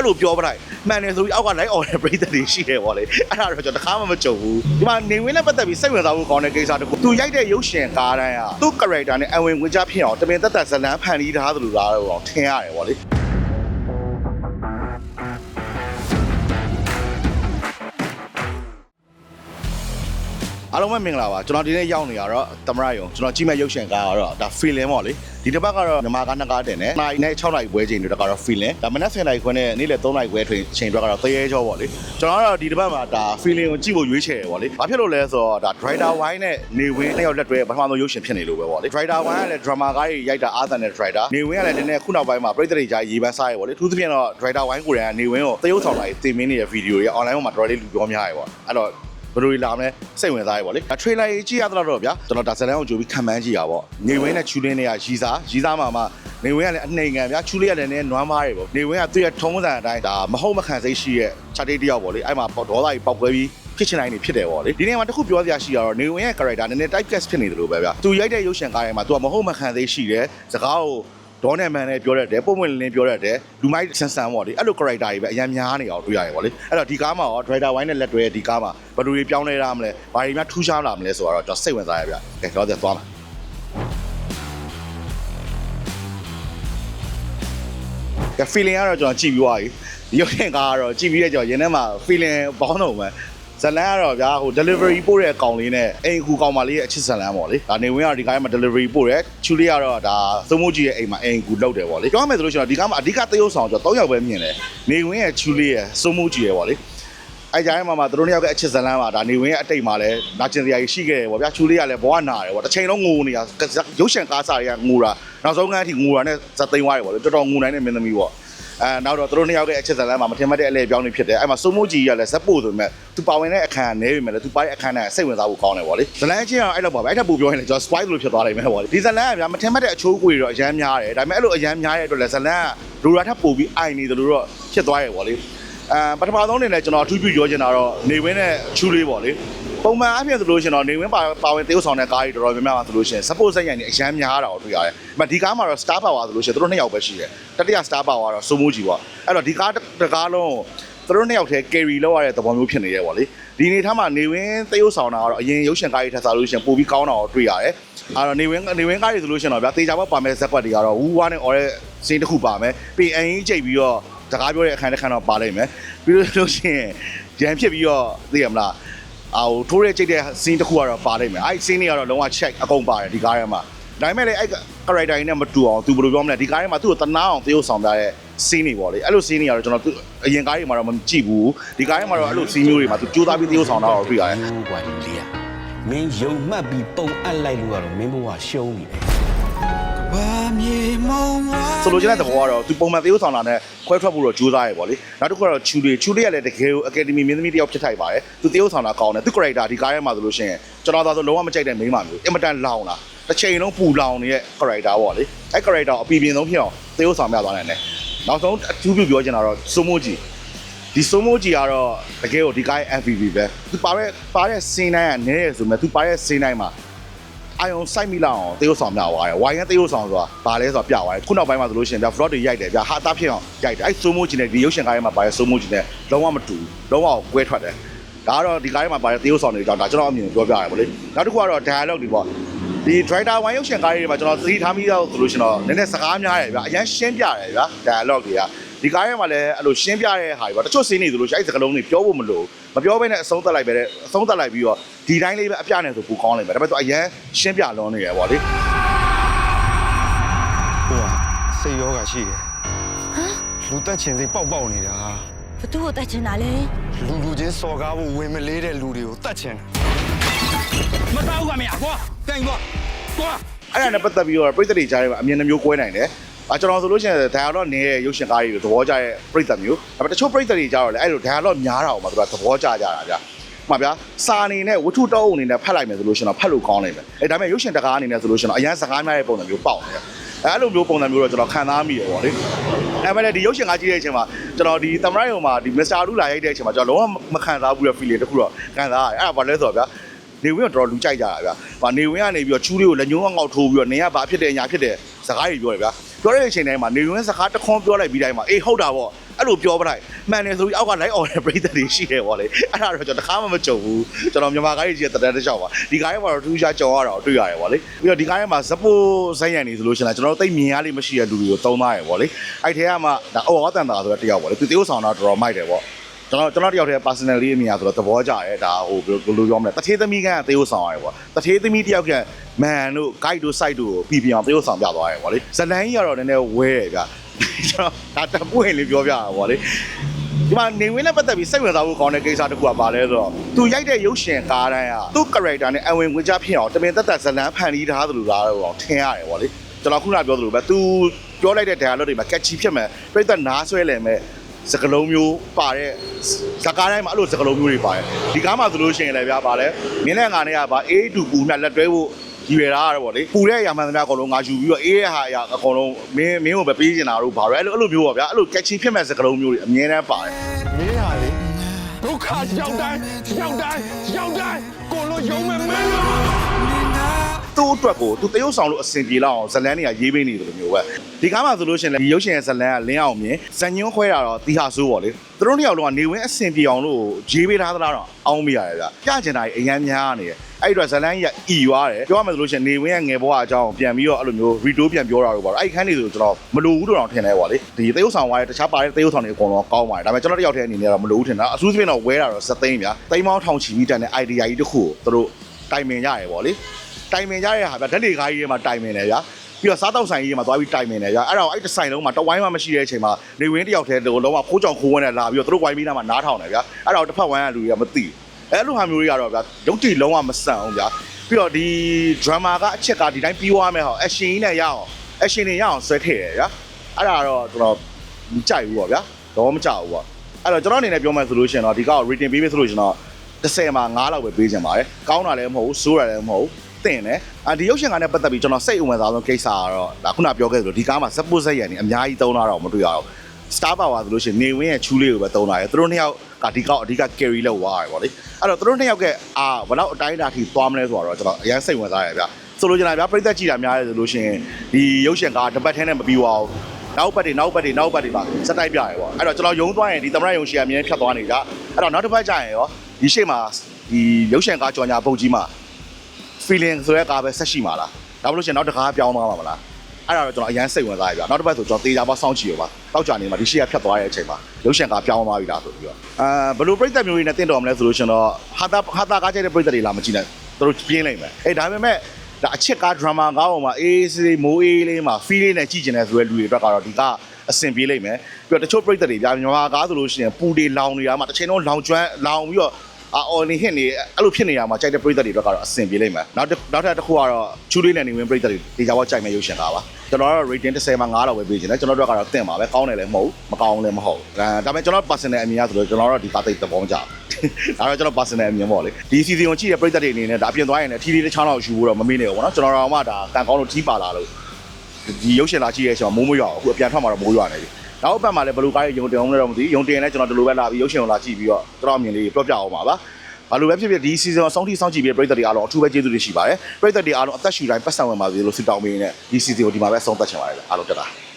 အဲ့လိုပြောပလိုက်မှန်တယ်ဆိုပြီးအောက်က live on တဲ့ပရိသတ်တွေရှိတယ်ဗောလေအဲ့ဒါတော့ကျွန်တော်တစ်ခါမှမကြုံဘူးဒီမှာနေဝင်းနဲ့ပတ်သက်ပြီးစိတ်ဝင်စားဖို့ကောင်းတဲ့ကိစ္စတစ်ခုသူရိုက်တဲ့ရုပ်ရှင်ကားတိုင်းကသူ့ character နဲ့အဝင်ဝင်ကြဖြစ်အောင်တမင်သက်သက်ဇလန်းဖန်တီးထားသလိုလားတော့ထင်ရတယ်ဗောလေ အားလုံးပဲမင်္ဂလာပါကျွန်တော်ဒီနေ့ရောက်နေရတော့သမရယုံကျွန်တော်ကြီးမဲ့ရုပ်ရှင်ကားကတော့ဒါ feeling ပေါ့လေဒီတစ်ပတ်ကတော့ညီမကနှစ်ကားတင်တယ်နိုင်နဲ့6နိုင်ပွဲချိန်တွေတော့ကတော့ feeling ဒါမနက်10နိုင်ခွန်းနဲ့နေ့လယ်3နိုင်ပွဲထွင်ချိန်တွေကတော့သရဲကြောပေါ့လေကျွန်တော်ကတော့ဒီတစ်ပတ်မှာဒါ feeling ကိုကြည့်ဖို့ရွေးချယ်တယ်ပေါ့လေဘာဖြစ်လို့လဲဆိုတော့ဒါ driver wine နဲ့နေဝင်းနှစ်ယောက်လက်တွဲပထမဆုံးရုပ်ရှင်ဖြစ်နေလို့ပဲပေါ့လေ driver wine ကလည်း drama ကားကြီးရိုက်တာအားသန်တဲ့ driver နေဝင်းကလည်းနည်းနည်းခုနောက်ပိုင်းမှာပြည်သက်တွေကြားရေးပန်းစားရပေါ့လေသူသဖြင့်တော့ driver wine ကိုယ်တိုင်ကနေဝင်းကိုသရုပ်ဆောင်လာရေးတင်မင်းနေတဲ့ video တွေ online ပေါ်မှာတော်တော်လေးလူပြောများရပေါ့အဲ့တော့ ဘယ်လိုလာမလဲစိတ်ဝင်စားရပါလေဒါ trailer ကြီးကြည့်ရတော့တော့ဗျာကျွန်တော်ဒါဇလန်ကိုကြိုပြီးခံမှန်းကြည့်ရပါနေဝင်းနဲ့ချူလင်းတွေကရီစားရီစားမှာမှနေဝင်းကလည်းအနှိမ်ငံဗျာချူလေးကလည်းနည်းနည်းနွမ်းမားတယ်ပေါ့နေဝင်းကသူ့ရဲ့ထုံးစံအတိုင်းဒါမဟုတ်မခံစိတ်ရှိရဲ့ချက်တေးတယောက်ပေါ့လေအဲ့မှာဒေါသကြီးပောက်ကွဲပြီးဖြစ်ချင်တိုင်းနေဖြစ်တယ်ပေါ့လေဒီနေ့မှာတစ်ခုပြောစရာရှိရတော့နေဝင်းရဲ့ character နည်းနည်း type cast ဖြစ်နေတယ်လို့ပဲဗျာသူရိုက်တဲ့ရုပ်ရှင်ကားထဲမှာသူကမဟုတ်မခံစိတ်ရှိတယ်စကားကို ဒေါနဲ့မန်နဲ့ပြောတတ်တယ်ပုံမှန်လင်းပြောတတ်တယ်လူမိုက်ဆန်ဆန်ပေါ့လေအဲ့လို character တွေပဲအများများနေအောင်တွေ့ရတယ်ပေါ့လေအဲ့တော့ဒီကားမှာရော driver wine နဲ့လက်တွဲဒီကားမှာဘယ်လိုတွေပြောင်းလဲရမလဲဘာတွေများထူးခြားလာမလဲဆိုတော့ကျွန်တော်စိတ်ဝင်စားရဗျကဲတော့သက်သွားမယ်ကဲ feeling ကတော့ကျွန်တော်ကြည့်ပြီးသွားပြီဒီရုပ်ရှင်ကားကတော့ကြည့်ပြီးတဲ့ကြောင့်ရင်ထဲမှာ feeling ဘောင်းတော့မှ ဇလန်ကတော့ဗျာဟို delivery ပို့တဲ့အကောင်လေးနဲ့အိမ်ကူကောင်မလေးရဲ့အချစ်ဇလန်ပေါ့လေဒါနေဝင်ကဒီကားမှာ delivery ပို့တယ်ချူလေးကတော့ဒါသုံးမိုးကြီးရဲ့အိမ်မှာအိမ်ကူလောက်တယ်ပေါ့လေပြောရမယ်ဆိုလို့ရှိရင်ဒီကားမှာအဓိကသရုပ်ဆောင်ကျွန်တော်၃ယောက်ပဲမြင်တယ်နေဝင်ရဲ့ချူလေးရဲ့သုံးမိုးကြီးရဲ့ပေါ့လေအဲကြားထဲမှာမှသူတို့နှစ်ယောက်ရဲ့အချစ်ဇလန်းမှာဒါနေဝင်ရဲ့အတိတ်မှာလည်းနာကျင်စရာကြီးရှိခဲ့တယ်ပေါ့ဗျာချူလေးကလည်းဘဝနာတယ်ပေါ့တစ်ချိန်လုံးငိုနေတာရုပ်ရှင်ကားစားတွေကငိုတာနောက်ဆုံးကန်းအထိငိုတာနဲ့ဇက်သိမ်းသွားတယ်ပေါ့လေတော်တော်ငိုနိုင်တဲ့မင်းသမီးပေါ့ အဲနောက်တော့သူတို့နှစ်ယောက်ရဲ့အချစ်ဇလန်းမှာမထင်မှတ်တဲ့အလဲပြောင်းနေဖြစ်တယ်အဲ့မှာစိုးမိုးကြီးကလည်းဇက်ပို့ဆိုပေမဲ့သူပါဝင်တဲ့အခန်းနဲပေမဲ့လည်းသူပါတဲ့အခန်းနဲ့စိတ်ဝင်စားဖို့ကောင်းတယ်ပေါ့လေဇလန်းချင်းကတော့အဲ့လိုပါပဲအဲ့ထပ်ပို့ပြောရင်လည်းကျွန်တော် spoil လို့ဖြစ်သွားနိုင်မယ်ပေါ့လေဒီဇလန်းကဗျာမထင်မှတ်တဲ့အချိုးကိုတွေတော့အရမ်းများတယ်ဒါပေမဲ့အဲ့လိုအရမ်းများတဲ့အတွက်လည်းဇလန်းကလူရာထပ်ပို့ပြီးအိုင်နေတယ်လို့တော့ဖြစ်သွားတယ်ပေါ့လေအဲပထမဆုံးအနေနဲ့ကျွန်တော်အထူးပြုပြောချင်တာတော့နေဝင်းနဲ့ချူလေးပေါ့လေ ပုံမှန်အဖြစ်ဆိုလို့ရှိရင်တော့နေဝင်းပါပါဝင်တရုပ်ဆောင်တဲ့ကားကြီးတော်တော်များများပါဆိုလို့ရှိရင် support စိတ်ရိုင်နေအရန်များတာကိုတွေ့ရတယ်။မဒီကားမှာတော့ star power ဆိုလို့ရှိရင်သူတို့နှစ်ယောက်ပဲရှိတယ်။တတိယ star power ကတော့စိုးမိုးကြီးပေါ့။အဲ့တော့ဒီကားတစ်ကားလုံးသူတို့နှစ်ယောက်တည်း carry လောက်ရတဲ့သဘောမျိုးဖြစ်နေရဲပေါ့လေ။ဒီအနေထားမှာနေဝင်းတရုပ်ဆောင်တာကတော့အရင်ရုပ်ရှင်ကားကြီးထပ်စားလို့ရှိရင်ပိုပြီးကောင်းတာကိုတွေ့ရတယ်။အဲ့တော့နေဝင်းနေဝင်းကားကြီးဆိုလို့ရှိရင်တော့ဗျာတေချာဘောပါမဲ့ဇက်ကွက်တွေကတော့ဝူဝါနဲ့အော်တဲ့စင်းတစ်ခုပါမယ်။ပြီးအရင်ကြိတ်ပြီးတော့စကားပြောတဲ့အခန်းတစ်ခန်းတော့ပါလိမ့်မယ်။ပြီးလို့ရှိရင်ရန်ဖြစ်ပြီးတော့သိရမလား။ အာဟိုထိုးရဲကြိတ်တဲ့စင်းတစ်ခုကတော့ပါလိမ့်မယ်။အဲ့စင်းတွေကတော့လုံးဝ check အကုန်ပါတယ်ဒီကားထဲမှာ။ဒါပေမဲ့လည်းအဲ့ character တွေနဲ့မတူအောင်သူဘယ်လိုပြောမလဲဒီကားထဲမှာသူ့ကိုတနာအောင်သရုပ်ဆောင်ပြတဲ့ scene တွေပေါ့လေအဲ့လို scene တွေကတော့ကျွန်တော်သူအရင်ကားတွေမှာတော့မကြည့်ဘူးဒီကားထဲမှာတော့အဲ့လို scene မျိုးတွေမှာသူကြိုးစားပြီးသရုပ်ဆောင်တာတော့တွေ့ရတယ်ဟိုးကွာဒီလေးอ่ะမင်းယုံမှတ်ပြီးပုံအပ်လိုက်လို့ကတော့မင်းဘဝရှုံးပြီပဲ ဆိုလိုချင်တဲ့သဘောကတော့သူပုံမှန်သရုပ်ဆောင်တာနဲ့ခွဲထွက်ဖို့တော့ကြိုးစားရပေါ့လေနောက်တစ်ခုကတော့ချူလေးချူလေးကလည်းတကယ်ကို academy မင်းသမီးတစ်ယောက်ဖြစ်ထိုက်ပါတယ်သူသရုပ်ဆောင်တာကောင်းတယ်သူ character ဒီကားထဲမှာဆိုလို့ရှိရင်ကျွန်တော်သာဆိုလုံးဝမကြိုက်တဲ့မိန်းမမျိုးအင်မတန်လောင်တာတစ်ချိန်လုံးပူလောင်နေတဲ့ character ပေါ့လေအဲ့ character အပီပြင်ဆုံးဖြစ်အောင်သရုပ်ဆောင်ပြသွားနိုင်တယ်နောက်ဆုံးအထူးပြုပြောချင်တာတော့စိုးမိုးကြီးဒီစိုးမိုးကြီးကတော့တကယ်ကိုဒီကိုင်း MVP ပဲသူပါတဲ့ပါတဲ့စင်းတိုင်းကနည်းရဆိုမဲ့သူပါတဲ့စင်းတိုင်းမှာ အာယုံစိုက်မိလောက်အောင်တေးရုပ်ဆောင်ပြသွားတယ်ဝိုင်းရတေးရုပ်ဆောင်ဆိုတာဘာလဲဆိုတာပြသွားတယ်ခုနောက်ပိုင်းမှာဆိုလို့ရှိရင်ဗျာ vlog တွေရိုက်တယ်ဗျာဟာတာဖြစ်အောင်ရိုက်တယ်အဲ့စိုးမိုးကြီးနဲ့ဒီရုပ်ရှင်ကားထဲမှာပါတဲ့စိုးမိုးကြီးနဲ့လုံးဝမတူဘူးလုံးဝကွဲထွက်တယ်ဒါကတော့ဒီကားထဲမှာပါတဲ့တေးရုပ်ဆောင်တွေကြောင့်ဒါကျွန်တော်အမြင်ပြောပြရတယ်ဗောလေနောက်တစ်ခုကတော့ dialogue တွေပေါ့ဒီ driver ဝိုင်းရုပ်ရှင်ကားတွေမှာကျွန်တော်သတိထားမိတော့ဆိုလို့ရှိရင်တော့နည်းနည်းစကားများတယ်ဗျာအရင်ရှင်းပြတယ်ဗျာ dialogue တွေက ဒီကားထဲမှာလည်းအဲ့လိုရှင်းပြတဲ့ဟာတွေပေါ့တချို့စင်းနေသလိုရှိအဲ့စကလုံးတွေပြောဖို့မလိုမပြောဘဲနဲ့အဆုံးသတ်လိုက်ပဲတဲ့အဆုံးသတ်လိုက်ပြီးတော့ဒီတိုင်းလေးပဲအပြနဲ့ဆိုပူကောင်းလိုက်ပဲဒါပေမဲ့သူအရန်ရှင်းပြလွန်နေရပေါ့လေဟိုကစိတ်ယောဂရှိတယ်လူတက်ချင်စိတ်ပေါက်ပေါက်နေတာဘသူ့ကိုတတ်ချင်တာလဲလူလူချင်းစော်ကားဖို့ဝင်မလေးတဲ့လူတွေကိုတတ်ချင်တယ်မတောက်ကွာမရကွာတိုင်ကွာကွာအဲ့ဒါနဲ့ပတ်သက်ပြီးတော့ပြည်သက်တွေကြားထဲမှာအမြင်နှမျိုးကွဲနိုင်တယ် အကျွန်တော်ဆိုလို့ရှိရင် dialogue နေတဲ့ရုပ်ရှင်ကားတွေကိုသဘောကျတဲ့ပြည်သက်မျိုးဒါပေမဲ့တချို့ပြည်သက်တွေကြားတော့လေအဲ့လို dialogue များတာကိုမှသူကသဘောကျကြတာဗျာမှန်ဗျာစာအနေနဲ့ဝတ္ထုတောအုပ်အနေနဲ့ဖတ်လိုက်မယ်ဆိုလို့ရှိရင်တော့ဖတ်လို့ကောင်းနိုင်မယ်အဲဒါပေမဲ့ရုပ်ရှင်တကားအနေနဲ့ဆိုလို့ရှိရင်တော့အရန်စကားများတဲ့ပုံစံမျိုးပေါက်နေတယ်အဲအဲ့လိုမျိုးပုံစံမျိုးတော့ကျွန်တော်ခံစားမိရပေါ့လေအဲမဲ့လည်းဒီရုပ်ရှင်ကားကြည့်တဲ့အချိန်မှာကျွန်တော်ဒီသမရယုံမှာဒီမစ္စတာလူလာရိုက်တဲ့အချိန်မှာကျွန်တော်လုံးဝမခံစားဘူးတဲ့ feeling တခုတော့ခံစားရတယ်အဲ့ဒါဘာလဲဆိုတော့ဗျာနေဝင်းကတော်တော်လူကြိုက်ကြတာဗျာ။ဗာနေဝင်းကနေပြီးတော့ချူးလေးကိုလက်ညှိုးငေါက်ထိုးပြီးတော့နေကဘာဖြစ်တယ်ညာဖြစ်တယ်စကားတွေပြောတယ်ဗျာ။ ပြောတဲ့အချိန်တိုင်းမှာနေဝင်းစကားတစ်ခွန်းပြောလိုက်ပြီးတိုင်းမှာအေးဟုတ်တာပေါ့အဲ့လိုပြောပလိုက်မှန်တယ်ဆိုပြီးအောက်ကလိုက်အော်တဲ့ပရိသတ်တွေရှိတယ်ဗောလေအဲ့ဒါတော့ကျွန်တော်တခါမှမကြုံဘူးကျွန်တော်မြန်မာကားကြီးကြီးတတန်းတစ်ချောက်ပါဒီကားရဲ့မှာတော့ထူးခြားကြော်ရတာတွေ့ရတယ်ဗောလေပြီးတော့ဒီကားရဲ့မှာဇပိုးဇက်ရံနေဆိုလို့ရှိရင်ကျွန်တော်တို့သိမြင်ရလိမ့်မရှိတဲ့လူတွေကိုတုံးသားရယ်ဗောလေအဲ့ထဲကမှဒါအော်အတန်တာဆိုတဲ့တယောက်ဗောလေသူတေးဥဆောင်တော့တော်တော်မိုက်တယ်ဗော ကျွန်တော်ကျွန်တော်တယောက်တည်း personally အမြင်ရဆိုတော့သဘောကျတယ်ဒါဟိုဘယ်လိုပြောမလဲတထေးသမီးကတေးဥဆောင်ရတယ်ဗောတထေးသမီးတယောက်ကမန်တို့ guide တို့ site တို့ကိုပြည်ပြောင်တေးဥဆောင်ပြသွားတယ်ဗောလေဇလန်ကြီးကတော့နည်းနည်းဝဲတယ်ဗျကျွန်တော်ဒါတပွင့်လေးပြောပြတာဗောလေဒီမှာနေဝင်းနဲ့ပတ်သက်ပြီးစိတ်ဝင်စားဖို့ကောင်းတဲ့ကိစ္စတစ်ခုကပါလဲဆိုတော့သူရိုက်တဲ့ရုပ်ရှင်ကားတိုင်းကသူ့ character နဲ့အဝင်ဝင်ကြဖြစ်အောင်တမင်သက်သက်ဇလန်းဖန်တီးထားသလိုလားတော့ထင်ရတယ်ဗောလေကျွန်တော်ခုနပြောသလိုပဲသူပြောလိုက်တဲ့ dialogue တွေမှာ catchy ဖြစ်မယ်ပြိတ္တနားဆွဲလည်မဲ့ စကလုံးမျိုးပါတဲ့ဇကားတိုင်းမှာအဲ့လိုစကလုံးမျိုးတွေပါတယ်ဒီကားမှာဆိုလို့ရှိရင်လည်းဗျာပါလဲမင်းနဲ့ငါနဲ့ကပါအေးတူပူမြလက်တွဲဖို့ဒီရတာကတော့ဗောလေပူတဲ့အရာမှန်သမျှအကုန်လုံးငါယူပြီးတော့အေးရဲ့ဟာအရာအကုန်လုံးမင်းမင်းကိုပဲပေးချင်တာတို့ဘာလဲအဲ့လိုအဲ့လိုမျိုးပါဗျာအဲ့လို catchy ဖြစ်မဲ့စကလုံးမျိုးတွေအမြဲတမ်းပါတယ်မင်းဟာလေဒုက္ခရောက်တိုင်းရောက်တိုင်းရောက်တိုင်းကိုလိုယုံမဲ့မင်းလား သူ့အတွက်ကိုသူတရုပ်ဆောင်လို့အဆင်ပြေလောက်အောင်ဇလန်းတွေကရေးပေးနေတယ်လို့မျိုးပဲဒီကားမှာဆိုလို့ရှိရင်လည်းဒီရုပ်ရှင်ရဲ့ဇလန်းကလင်းအောင်မြင်ဇညွန်းခွဲတာတော့တီဟာဆိုးပေါ့လေသူတို့နှစ်ယောက်လုံးကနေဝင်းအဆင်ပြေအောင်လို့ရေးပေးထားသလားတော့အောင်းမိရတယ်ဗျပြကျင်တာကြီးအရန်များနေတယ်အဲ့ဒီတော့ဇလန်းကြီးကအီရွာတယ်ပြောရမယ်ဆိုလို့ရှိရင်နေဝင်းရဲ့ငယ်ဘဝအကြောင်းပြန်ပြီးတော့အဲ့လိုမျိုးရီတိုးပြန်ပြောတာတော့ပေါ့အဲ့ဒီခန်းနေဆိုကျွန်တော်မလိုဘူးတော့တောင်ထင်တယ်ပေါ့လေဒီတရုပ်ဆောင်ဝါးရဲ့တခြားပါတဲ့တရုပ်ဆောင်တွေအကုန်လုံးကောင်းပါတယ်ဒါပေမဲ့ကျွန်တော်တယောက်တည်းအနေနဲ့တော့မလိုဘူးထင်တာအထူးသဖြင့်တော့ဝဲတာတော့စသိန်းဗျာတိမ်မောင်းထောင်ချီပြီးတန်တဲ့ idea ကြီးတစ်ခုကိုသူတို့တိုင်ပင်ရတယ်ပေါ့လေ တိုင်ပင်ကြတဲ့ဟာဗျဓာတ်လေကားကြီးထဲမှာတိုင်ပင်တယ်ဗျာပြီးတော့စားတောက်ဆိုင်ကြီးထဲမှာသွားပြီးတိုင်ပင်တယ်ဗျာအဲ့တော့အဲ့ဒီဆိုင်လုံးမှာတဝိုင်းမှမရှိတဲ့အချိန်မှာနေဝင်းတယောက်တည်းလုံးဝခိုးကြောင်ခိုးဝန်းနဲ့လာပြီးတော့သူတို့ဝိုင်းပြီးသားမှာနားထောင်တယ်ဗျာအဲ့တော့တစ်ဖက်ဝိုင်းကလူတွေကမသိအဲ့လိုဟာမျိုးတွေကတော့ဗျာရုပ်တည်လုံးဝမဆန်အောင်ဗျာပြီးတော့ဒီ drama ကအချက်ကဒီတိုင်းပြီးသွားမယ်ဟော action ကြီးနဲ့ရအောင် action တွေရအောင်ဆွဲထည့်တယ်ဗျာအဲ့ဒါတော့ကျွန်တော်မကြိုက်ဘူးပေါ့ဗျာတော့မကြောက်ဘူးပေါ့အဲ့တော့ကျွန်တော်အနေနဲ့ပြောမှဆိုလို့ရှိရင်တော့ဒီကောက် rating ပေးပေးဆိုလို့ရှင်တော့30မှာ9လောက်ပဲပေးချင်ပါတယ်ကောင်းတာလည်းမဟုတ်ဘူးဆိုးတာလည်းမဟုတ်ဘူး တင်တယ်အာဒီရုပ်ရှင်ကလည်းပတ်သက်ပြီးကျွန်တော်စိတ်အဝင်စားဆုံးကိစ္စကတော့ဒါခုနပြောခဲ့သလိုဒီကားမှာ support ဆက်ရနေအများကြီးသုံးလာတော့မတွေ့ရတော့ star power ဆိုလို့ရှိရင်နေဝင်းရဲ့ချူးလေးကိုပဲသုံးလာတယ်သူတို့နှစ်ယောက်ကဒီကောက်အဓိက carry လုပ်သွားတယ်ဗောလေအဲ့တော့သူတို့နှစ်ယောက်ကအာဘယ်တော့အတိုင်းအတာထိသွားမလဲဆိုတော့ကျွန်တော်အရင်စိတ်ဝင်စားရဗျဆိုလိုချင်တာဗျပြိသက်ကြည့်တာများတယ်ဆိုလို့ရှိရင်ဒီရုပ်ရှင်ကတပတ်ထဲနဲ့မပြီးသွားဘူးနောက်ပတ်တွေနောက်ပတ်တွေနောက်ပတ်တွေပါစက်တိုက်ပြရယ်ဗောအဲ့တော့ကျွန်တော်ယုံသွားရင်ဒီသမရယုံရှီအမြင်ဖြတ်သွားနေကြအဲ့တော့နောက်တစ်ပတ်ကျရင်ရောဒီရှေ့မှာဒီရုပ်ရှင်ကားကြော်ညာပုတ်ကြီးမှာ feeling ဆိုတဲ့ကားပဲဆက်ရှိမှာလားဒါမှမဟုတ်ရှင်နောက်တစ်ခါပြောင်းသွားမှာမလားအဲ့ဒါတော့ကျွန်တော်အရင်စိတ်ဝင်စားရပြနောက်တစ်ပတ်ဆိုကျွန်တော်တေးကြပါစောင့်ကြည့်ရပါတောက်ကြနေမှာဒီရှေ့ကဖြတ်သွားတဲ့အချိန်မှာရုပ်ရှင်ကားပြောင်းသွားပြီလားဆိုပြီးတော့အာဘယ်လိုပြိသက်မျိုးတွေနဲ့တင့်တော်မလဲဆိုလို့ရှင်တော့ဟာတာဟာတာကားကျတဲ့ပြိသက်တွေလာမကြည့်နဲ့သူတို့ပြင်းလိုက်မယ်အေးဒါပေမဲ့ဒါအချစ်ကား drama ကားပေါ်မှာအေးစေးမိုးအေးလေးမှာ feel လေးနဲ့ကြည့်ကျင်တဲ့ဆိုတဲ့လူတွေအတွက်ကတော့ဒီကအဆင်ပြေလိမ့်မယ်ပြီးတော့တချို့ပြိသက်တွေဗျာမြန်မာကားဆိုလို့ရှိရင်ပူတွေလောင်နေတာမှတစ်ချိန်လုံးလောင်ကျွမ်းလောင်ပြီးတော့ အာအော်နေဟစ်နေအဲ့လိုဖြစ်နေတာမှာကြိုက်တဲ့ပရိသတ်တွေအတွက်ကတော့အဆင်ပြေလိမ့်မယ်နောက်တစ်နောက်ထပ်တစ်ခုကတော့ချူလေးနဲ့နေဝင်ပရိသတ်တွေဒီကြောင်ကြိုက်မဲ့ရုပ်ရှင်ကားပါကျွန်တော်ကတော့ rating 30မှာ9လောက်ပဲပေးချင်တယ်ကျွန်တော်တို့ကတော့တင့်ပါပဲကောင်းတယ်လည်းမဟုတ်ဘူးမကောင်းလည်းမဟုတ်ဘူးဒါဒါပေမဲ့ကျွန်တော် personal အမြင်အရဆိုတော့ကျွန်တော်တို့ဒီကားသိတဲ့ပုံကြဒါတော့ကျွန်တော် personal အမြင်ပေါ့လေဒီ season ကိုကြည့်တဲ့ပရိသတ်တွေအနေနဲ့ဒါအပြင်သွားရင်လည်းထီထီတစ်ချောင်းလောက်ယူဖို့တော့မမေ့နဲ့ဘူးပေါ့နော်ကျွန်တော်တို့ကဒါကန်ကောင်းလို့ကြီးပါလာလို့ဒီရုပ်ရှင်လာကြည့်ရဲ့အချိန်မှာမိုးမရွာဘူးအခုအပြန်ထွက်မှာတော့မိုးရွာနေပြီ နောက်အပတ်မှာလည်းဘယ်လိုကားရုံတင်အောင်လဲတော့မသိရုံတင်လည်းကျွန်တော်ဒီလိုပဲလာပြီးရုပ်ရှင်ကိုလာကြည့်ပြီးတော့ကျွန်တော်အမြင်လေးပြောပြအောင်ပါပါဘာလို့ပဲဖြစ်ဖြစ်ဒီ season ကိုစောင့်ထိစောင့်ကြည့်ပြီးပြည်သက်တွေအားလုံးအထူးပဲကျေးဇူးတွေရှိပါတယ်ပြည်သက်တွေအားလုံးအသက်ရှူတိုင်းပတ်စံဝင်ပါစေလို့ဆုတောင်းပေးနေဒီ season ကိုဒီမှာပဲဆုံးသက်ချင်ပါတယ်အားလုံးတက်တာ